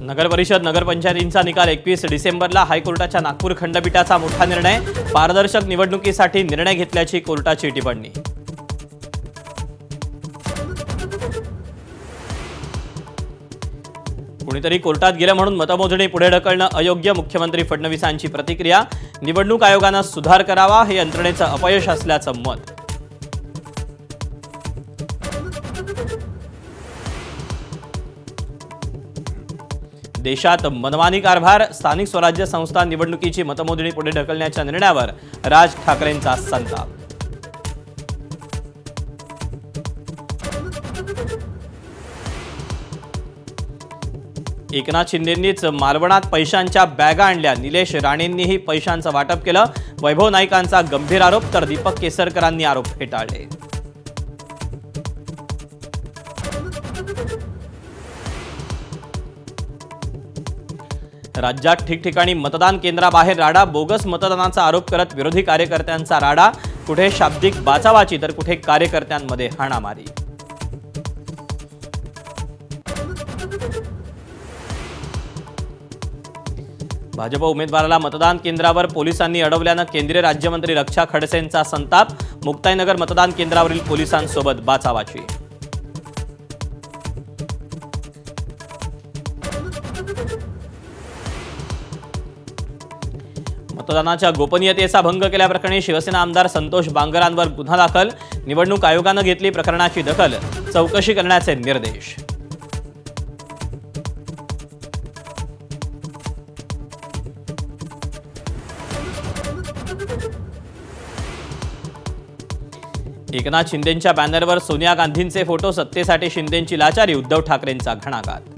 नगर परिषद नगरपंचायतींचा निकाल एकवीस डिसेंबरला हायकोर्टाच्या नागपूर खंडपीठाचा मोठा निर्णय. पारदर्शक निवडणुकीसाठी निर्णय घेतल्याची कोर्टाची टिप्पणी. कुणीतरी कोर्टात गेलं म्हणून मतमोजणी पुढे ढकलणं अयोग्य मुख्यमंत्री फडणवीसांची प्रतिक्रिया. निवडणूक आयोगानं सुधार करावा हे यंत्रणेचं अपयश असल्याचं मत. देशात मनमानी कारभार स्थानिक स्वराज्य संस्था निवडणुकीची मतमोजणी पुढे ढकलण्याच्या निर्णयावर राज ठाकरेंचा संताप. एकनाथ शिंदेंनीच मालवणात पैशांच्या बॅगा आणल्या. निलेश राणेंनीही पैशांचं वाटप केलं. वैभव नाईकांचा गंभीर आरोप तर दीपक केसरकरांनी आरोप फेटाळले. राज्यात ठिकठिकाणी मतदान केंद्राबाहेर राडा बोगस मतदानाचा आरोप करत विरोधी कार्यकर्त्यांचा राडा. कुठे शाब्दिक बाचावाची तर कुठे कार्यकर्त्यांमध्ये हाणामारी. भाजप उमेदवाराला मतदान केंद्रावर पोलिसांनी अडवल्यानं केंद्रीय राज्यमंत्री रक्षा खडसेंचा संताप. मुक्ताईनगर मतदान केंद्रावरील पोलिसांसोबत बाचावाची मतदानाच्या गोपनीयतेचा भंग केल्याप्रकरणी शिवसेना आमदार संतोष बांगरांवर गुन्हा दाखल. निवडणूक आयोगानं घेतली प्रकरणाची दखल. चौकशी करण्याचे निर्देश. एकनाथ शिंदेंच्या बॅनरवर सोनिया गांधींचे फोटो सत्तेसाठी शिंदेंची लाचारी उद्धव ठाकरेंचा घणाघात.